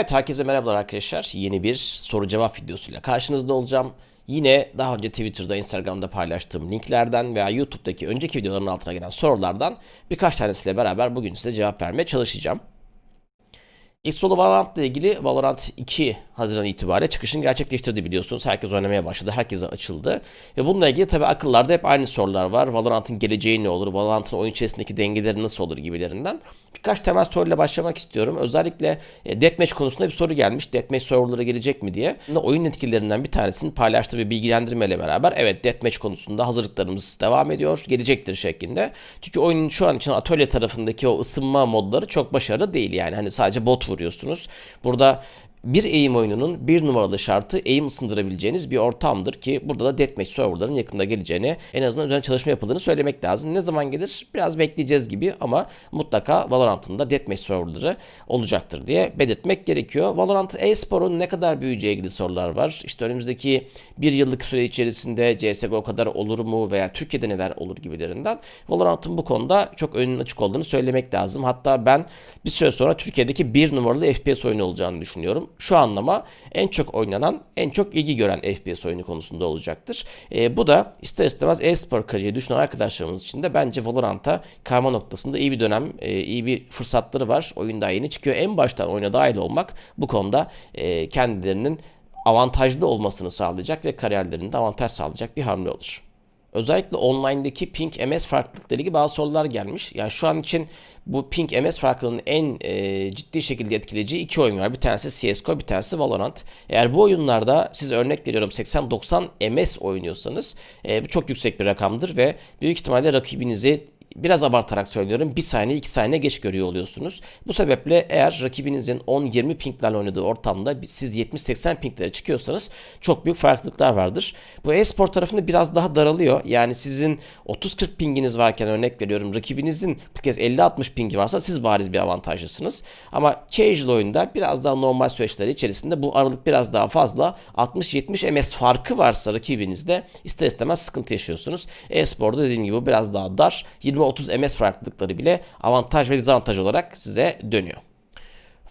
Evet herkese merhabalar arkadaşlar. Yeni bir soru cevap videosuyla karşınızda olacağım. Yine daha önce Twitter'da, Instagram'da paylaştığım linklerden veya YouTube'daki önceki videoların altına gelen sorulardan birkaç tanesiyle beraber bugün size cevap vermeye çalışacağım. İlk soru Valorant ile ilgili Valorant 2 Haziran itibariyle çıkışını gerçekleştirdi biliyorsunuz. Herkes oynamaya başladı, herkese açıldı. Ve bununla ilgili tabi akıllarda hep aynı sorular var. Valorant'ın geleceği ne olur, Valorant'ın oyun içerisindeki dengeleri nasıl olur gibilerinden. Birkaç temel soruyla başlamak istiyorum. Özellikle e, Deathmatch konusunda bir soru gelmiş. Deathmatch serverlara gelecek mi diye. Oyun etkilerinden bir tanesini paylaştığı bir bilgilendirmeyle beraber evet Deathmatch konusunda hazırlıklarımız devam ediyor, gelecektir şeklinde. Çünkü oyunun şu an için atölye tarafındaki o ısınma modları çok başarılı değil yani. Hani sadece bot vuruyorsunuz. Burada bir eğim oyununun bir numaralı şartı eğim ısındırabileceğiniz bir ortamdır ki burada da Deathmatch serverların yakında geleceğini en azından üzerine çalışma yapıldığını söylemek lazım. Ne zaman gelir? Biraz bekleyeceğiz gibi ama mutlaka Valorant'ın da Deathmatch serverları olacaktır diye belirtmek gerekiyor. Valorant e-sporun ne kadar büyüyeceği ilgili sorular var. İşte önümüzdeki bir yıllık süre içerisinde CSGO kadar olur mu veya Türkiye'de neler olur gibilerinden Valorant'ın bu konuda çok önünün açık olduğunu söylemek lazım. Hatta ben bir süre sonra Türkiye'deki bir numaralı FPS oyunu olacağını düşünüyorum şu anlama en çok oynanan, en çok ilgi gören FPS oyunu konusunda olacaktır. E, bu da ister istemez e-spor kariyeri düşünen arkadaşlarımız için de bence Valorant'a kayma noktasında iyi bir dönem, e, iyi bir fırsatları var. Oyun daha yeni çıkıyor. En baştan oyuna dahil olmak bu konuda e, kendilerinin avantajlı olmasını sağlayacak ve kariyerlerinde avantaj sağlayacak bir hamle olur. Özellikle online'daki ping MS farklılıkları ilgili bazı sorular gelmiş. Yani şu an için bu ping MS farklılığının en e, ciddi şekilde etkileyici iki oyun var. Bir tanesi CSGO, bir tanesi Valorant. Eğer bu oyunlarda siz örnek veriyorum 80-90 MS oynuyorsanız e, bu çok yüksek bir rakamdır ve büyük ihtimalle rakibinizi biraz abartarak söylüyorum. Bir saniye iki saniye geç görüyor oluyorsunuz. Bu sebeple eğer rakibinizin 10-20 pinglerle oynadığı ortamda siz 70-80 pinglere çıkıyorsanız çok büyük farklılıklar vardır. Bu e-spor tarafında biraz daha daralıyor. Yani sizin 30-40 pinginiz varken örnek veriyorum rakibinizin bu kez 50-60 pingi varsa siz bariz bir avantajlısınız. Ama casual oyunda biraz daha normal süreçler içerisinde bu aralık biraz daha fazla 60-70 ms farkı varsa rakibinizde ister istemez sıkıntı yaşıyorsunuz. E-sporda dediğim gibi biraz daha dar. 20 20-30 ms farklılıkları bile avantaj ve dezavantaj olarak size dönüyor.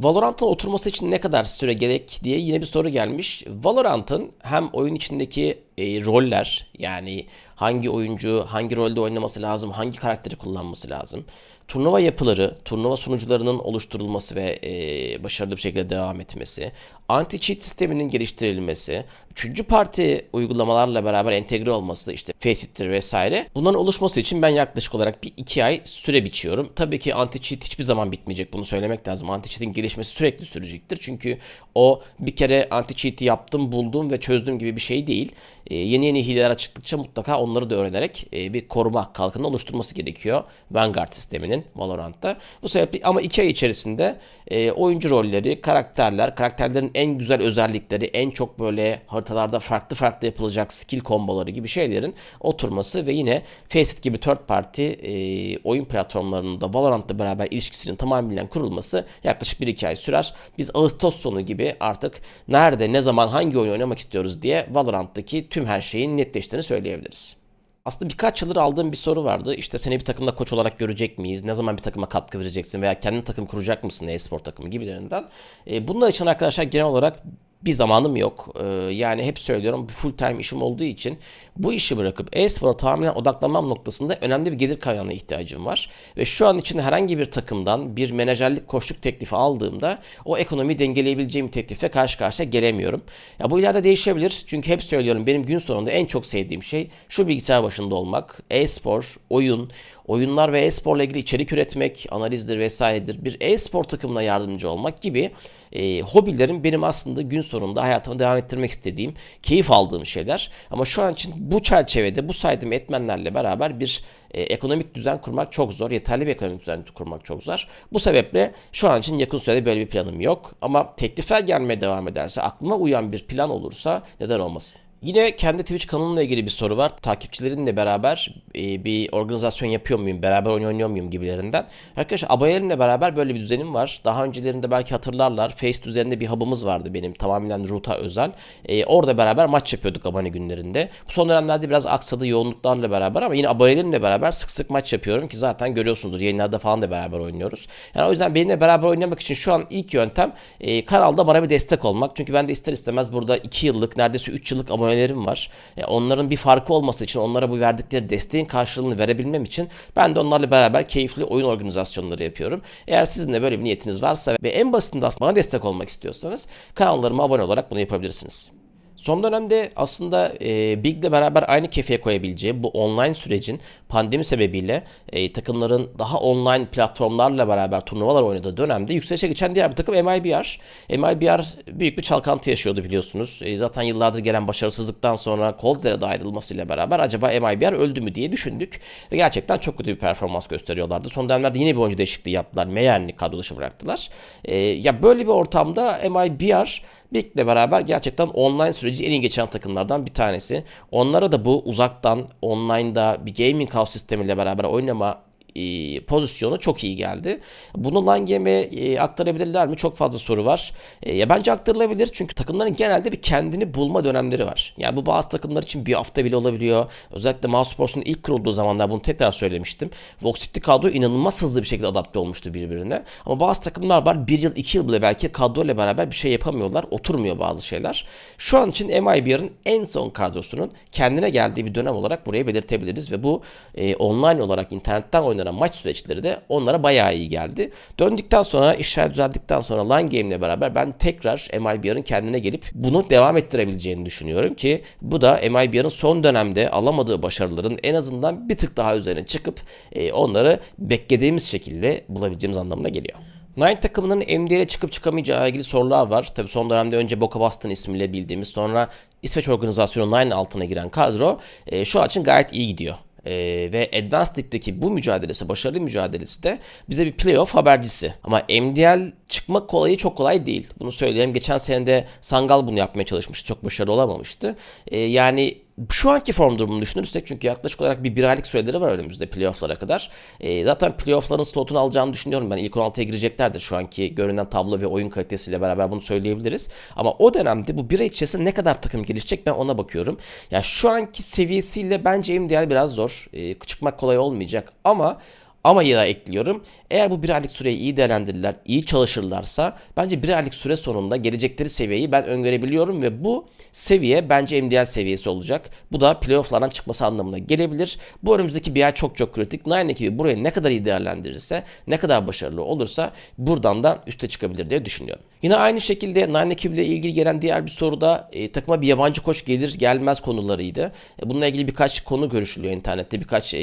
Valorant'ın oturması için ne kadar süre gerek diye yine bir soru gelmiş. Valorant'ın hem oyun içindeki e, roller yani hangi oyuncu hangi rolde oynaması lazım, hangi karakteri kullanması lazım. Turnuva yapıları, turnuva sunucularının oluşturulması ve e, başarılı bir şekilde devam etmesi, anti-cheat sisteminin geliştirilmesi, üçüncü parti uygulamalarla beraber entegre olması, işte Facet'tir vesaire. Bunların oluşması için ben yaklaşık olarak bir iki ay süre biçiyorum. Tabii ki anti-cheat hiçbir zaman bitmeyecek. Bunu söylemek lazım. Anti-cheat'in gelişmesi sürekli sürecektir. Çünkü o bir kere anti-cheat'i yaptım, buldum ve çözdüm gibi bir şey değil. E, yeni yeni hileler açıktıkça mutlaka onları da öğrenerek e, bir koruma kalkanı oluşturması gerekiyor. Vanguard sisteminin Valorant'ta. Bu sebeple ama iki ay içerisinde e, oyuncu rolleri, karakterler, karakterlerin en güzel özellikleri, en çok böyle haritalarda farklı farklı yapılacak skill komboları gibi şeylerin oturması ve yine Faceit gibi third party e, oyun platformlarının da Valorant'la beraber ilişkisinin tamamen kurulması yaklaşık 1-2 ay sürer. Biz Ağustos sonu gibi artık nerede, ne zaman, hangi oyun oynamak istiyoruz diye Valorant'taki tüm her şeyin netleştiğini söyleyebiliriz. Aslında birkaç yıldır aldığım bir soru vardı. İşte seni bir takımda koç olarak görecek miyiz? Ne zaman bir takıma katkı vereceksin? Veya kendi takım kuracak mısın e-spor takımı gibilerinden. E, bunlar için arkadaşlar genel olarak bir zamanım yok. Ee, yani hep söylüyorum bu full time işim olduğu için bu işi bırakıp e-spora tamamen odaklanmam noktasında önemli bir gelir kaynağına ihtiyacım var. Ve şu an için herhangi bir takımdan bir menajerlik koşluk teklifi aldığımda o ekonomiyi dengeleyebileceğim teklife karşı karşıya gelemiyorum. Ya bu ileride değişebilir. Çünkü hep söylüyorum benim gün sonunda en çok sevdiğim şey şu bilgisayar başında olmak. E-spor, oyun, oyunlar ve e-sporla ilgili içerik üretmek, analizdir vesairedir. Bir e-spor takımına yardımcı olmak gibi e, hobilerim benim aslında gün sonunda hayatımı devam ettirmek istediğim, keyif aldığım şeyler. Ama şu an için bu çerçevede bu saydığım etmenlerle beraber bir e, ekonomik düzen kurmak çok zor. Yeterli bir ekonomik düzen kurmak çok zor. Bu sebeple şu an için yakın sürede böyle bir planım yok. Ama teklifler gelmeye devam ederse, aklıma uyan bir plan olursa neden olmasın? Yine kendi Twitch kanalımla ilgili bir soru var. Takipçilerinle beraber e, bir organizasyon yapıyor muyum, beraber oyun oynuyor muyum gibilerinden. Arkadaşlar abonelerimle beraber böyle bir düzenim var. Daha öncelerinde belki hatırlarlar. Face üzerinde bir hub'ımız vardı benim tamamen Root'a özel. E, orada beraber maç yapıyorduk abone günlerinde. Bu son dönemlerde biraz aksadı yoğunluklarla beraber ama yine abonelerimle beraber sık sık maç yapıyorum ki zaten görüyorsunuzdur yayınlarda falan da beraber oynuyoruz. Yani o yüzden benimle beraber oynamak için şu an ilk yöntem e, kanalda bana bir destek olmak. Çünkü ben de ister istemez burada 2 yıllık neredeyse 3 yıllık abonelerim var. E, onların bir farkı olması için onlara bu verdikleri desteğin karşılığını verebilmem için ben de onlarla beraber keyifli oyun organizasyonları yapıyorum. Eğer sizin de böyle bir niyetiniz varsa ve en basitinde aslında bana destek olmak istiyorsanız kanallarıma abone olarak bunu yapabilirsiniz. Son dönemde aslında e, Big'le beraber aynı kefeye koyabileceği bu online sürecin pandemi sebebiyle e, takımların daha online platformlarla beraber turnuvalar oynadığı dönemde yükselişe geçen diğer bir takım MIBR. MIBR büyük bir çalkantı yaşıyordu biliyorsunuz. E, zaten yıllardır gelen başarısızlıktan sonra Coldzer'e de ayrılmasıyla beraber acaba MIBR öldü mü diye düşündük. Ve gerçekten çok kötü bir performans gösteriyorlardı. Son dönemlerde yine bir oyuncu değişikliği yaptılar. Meyer'ni kadro dışı bıraktılar. E, ya böyle bir ortamda MIBR Big'le beraber gerçekten online süreci en iyi geçen takımlardan bir tanesi. Onlara da bu uzaktan online'da bir gaming house sistemiyle beraber oynama e, pozisyonu çok iyi geldi. Bunu LAN game'e e, aktarabilirler mi? Çok fazla soru var. E, ya bence aktarılabilir çünkü takımların genelde bir kendini bulma dönemleri var. Yani bu bazı takımlar için bir hafta bile olabiliyor. Özellikle Mousesports'un ilk kurulduğu zamanlar bunu tekrar söylemiştim. Vox City kadro inanılmaz hızlı bir şekilde adapte olmuştu birbirine. Ama bazı takımlar var bir yıl iki yıl bile belki kadroyla beraber bir şey yapamıyorlar. Oturmuyor bazı şeyler. Şu an için MIBR'ın en son kadrosunun kendine geldiği bir dönem olarak buraya belirtebiliriz ve bu e, online olarak internetten oynanan maç süreçleri de onlara bayağı iyi geldi. Döndükten sonra işler düzeldikten sonra line game ile beraber ben tekrar MIBR'ın kendine gelip bunu devam ettirebileceğini düşünüyorum ki bu da MIBR'ın son dönemde alamadığı başarıların en azından bir tık daha üzerine çıkıp e, onları beklediğimiz şekilde bulabileceğimiz anlamına geliyor. Nine takımının MD'ye çıkıp çıkamayacağı ilgili sorular var. Tabi son dönemde önce Boca Boston ismiyle bildiğimiz sonra İsveç organizasyonu Nine altına giren kadro e, şu an için gayet iyi gidiyor e, ve Advanced League'deki bu mücadelesi, başarılı mücadelesi de bize bir playoff habercisi. Ama MDL çıkmak kolayı çok kolay değil. Bunu söyleyeyim. Geçen sene de Sangal bunu yapmaya çalışmıştı. Çok başarılı olamamıştı. E, yani şu anki form durumunu düşünürsek çünkü yaklaşık olarak bir bir aylık süreleri var önümüzde playofflara kadar. E, zaten playoffların slotunu alacağını düşünüyorum ben. İlk 16'ya gireceklerdir şu anki görünen tablo ve oyun kalitesiyle beraber bunu söyleyebiliriz. Ama o dönemde bu bir ay içerisinde ne kadar takım gelişecek ben ona bakıyorum. Yani şu anki seviyesiyle bence MDL biraz zor. E, çıkmak kolay olmayacak ama ama ya ekliyorum. Eğer bu bir aylık süreyi iyi değerlendirirler, iyi çalışırlarsa bence bir aylık süre sonunda gelecekleri seviyeyi ben öngörebiliyorum ve bu seviye bence MDL seviyesi olacak. Bu da playofflardan çıkması anlamına gelebilir. Bu önümüzdeki bir ay çok çok kritik. Nine ekibi burayı ne kadar iyi değerlendirirse, ne kadar başarılı olursa buradan da üste çıkabilir diye düşünüyorum. Yine aynı şekilde Nine ekibiyle ilgili gelen diğer bir soru da e, takıma bir yabancı koç gelir gelmez konularıydı. E, bununla ilgili birkaç konu görüşülüyor internette. Birkaç e,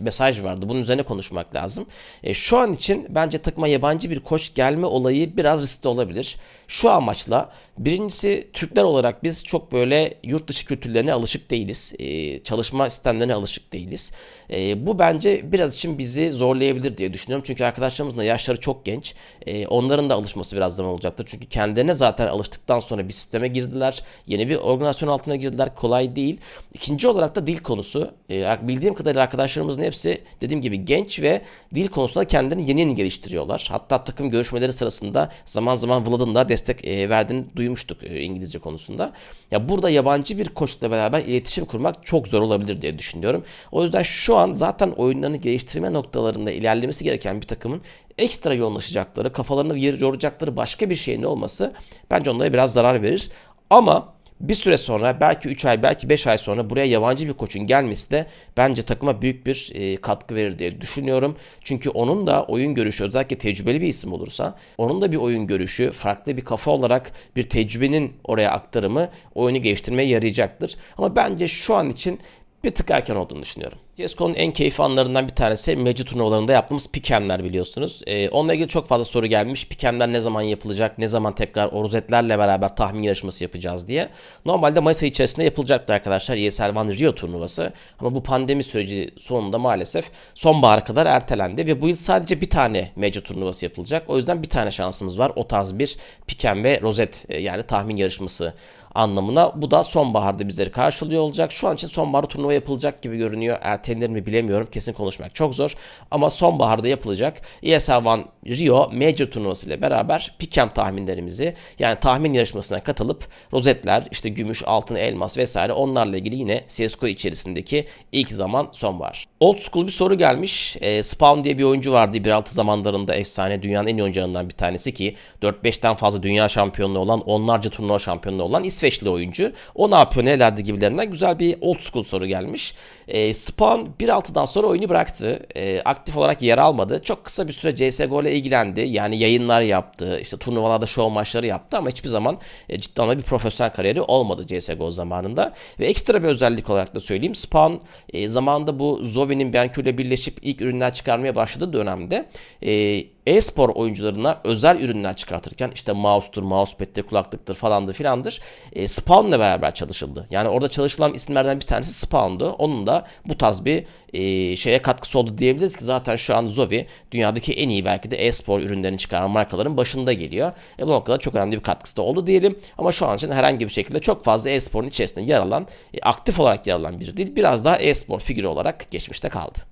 mesaj vardı. Bunun üzerine konuşmak lazım. E, şu an için bence takıma yabancı bir koç gelme olayı biraz riskli olabilir. Şu amaçla birincisi Türkler olarak biz çok böyle yurt dışı kültürlerine alışık değiliz. E, çalışma sistemlerine alışık değiliz. E, bu bence biraz için bizi zorlayabilir diye düşünüyorum. Çünkü arkadaşlarımızın da yaşları çok genç. E, onların da alışması biraz zaman olacaktır. Çünkü kendilerine zaten alıştıktan sonra bir sisteme girdiler. Yeni bir organizasyon altına girdiler. Kolay değil. İkinci olarak da dil konusu. E, bildiğim kadarıyla arkadaşlarımızın hepsi dediğim gibi genç ve dil konusunda kendilerini yeni yeni geliştiriyorlar. Hatta takım görüşmeleri sırasında zaman zaman Vlad'ın da destek e, verdiğini duymuştuk e, İngilizce konusunda. Ya burada yabancı bir koçla beraber iletişim kurmak çok zor olabilir diye düşünüyorum. O yüzden şu an zaten oyunlarını geliştirme noktalarında ilerlemesi gereken bir takımın ekstra yoğunlaşacakları, kafalarını yoracakları başka bir şeyin olması bence onlara biraz zarar verir. Ama bir süre sonra belki 3 ay belki 5 ay sonra buraya yabancı bir koçun gelmesi de bence takıma büyük bir e, katkı verir diye düşünüyorum. Çünkü onun da oyun görüşü özellikle tecrübeli bir isim olursa onun da bir oyun görüşü farklı bir kafa olarak bir tecrübenin oraya aktarımı oyunu geliştirmeye yarayacaktır. Ama bence şu an için bir tık erken olduğunu düşünüyorum. CSGO'nun en keyifli anlarından bir tanesi mevcut turnuvalarında yaptığımız pikemler biliyorsunuz. Ee, onunla ilgili çok fazla soru gelmiş. Pikemler ne zaman yapılacak, ne zaman tekrar o rozetlerle beraber tahmin yarışması yapacağız diye. Normalde Mayıs ayı içerisinde yapılacaktı arkadaşlar ESL One Rio turnuvası. Ama bu pandemi süreci sonunda maalesef sonbahara kadar ertelendi. Ve bu yıl sadece bir tane mevcut turnuvası yapılacak. O yüzden bir tane şansımız var. O tarz bir pikem ve rozet e, yani tahmin yarışması anlamına. Bu da sonbaharda bizleri karşılıyor olacak. Şu an için sonbaharda turnuva yapılacak gibi görünüyor. Ertelenir mi bilemiyorum. Kesin konuşmak çok zor. Ama sonbaharda yapılacak ESL One Rio Major turnuvası ile beraber pick tahminlerimizi yani tahmin yarışmasına katılıp rozetler, işte gümüş, altın, elmas vesaire onlarla ilgili yine CSGO içerisindeki ilk zaman sonbahar. Old school bir soru gelmiş. E, Spawn diye bir oyuncu vardı 1.6 zamanlarında efsane dünyanın en iyi oyuncularından bir tanesi ki 4-5'ten fazla dünya şampiyonluğu olan onlarca turnuva şampiyonluğu olan İsveçli oyuncu. O ne yapıyor nelerdi gibilerinden güzel bir old school soru gelmiş. E, Spawn 1.6'dan sonra oyunu bıraktı. E, aktif olarak yer almadı. Çok kısa bir süre CSGO ile ilgilendi. Yani yayınlar yaptı. işte turnuvalarda show maçları yaptı ama hiçbir zaman e, ciddi anlamda bir profesyonel kariyeri olmadı CSGO zamanında. Ve ekstra bir özellik olarak da söyleyeyim. Spawn e, zamanında bu Zoe'nin BenQ ile birleşip ilk ürünler çıkarmaya başladığı dönemde e, e-spor oyuncularına özel ürünler çıkartırken işte mouse'tur, mousepad'tir, kulaklıktır falandır filandır e, Spawn'la beraber çalışıldı. Yani orada çalışılan isimlerden bir tanesi Spawn'du. Onun da bu tarz bir e, şeye katkısı oldu diyebiliriz ki zaten şu an Zovi dünyadaki en iyi belki de e-spor ürünlerini çıkaran markaların başında geliyor. E, bu noktada çok önemli bir katkısı da oldu diyelim. Ama şu an için herhangi bir şekilde çok fazla e-sporun içerisinde yer alan, e, aktif olarak yer alan biri değil. Biraz daha e-spor figürü olarak geçmişte kaldı.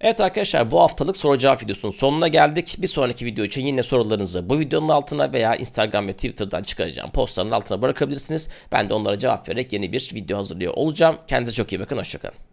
Evet arkadaşlar bu haftalık soru cevap videosunun sonuna geldik. Bir sonraki video için yine sorularınızı bu videonun altına veya Instagram ve Twitter'dan çıkaracağım postların altına bırakabilirsiniz. Ben de onlara cevap vererek yeni bir video hazırlıyor olacağım. Kendinize çok iyi bakın. Hoşçakalın.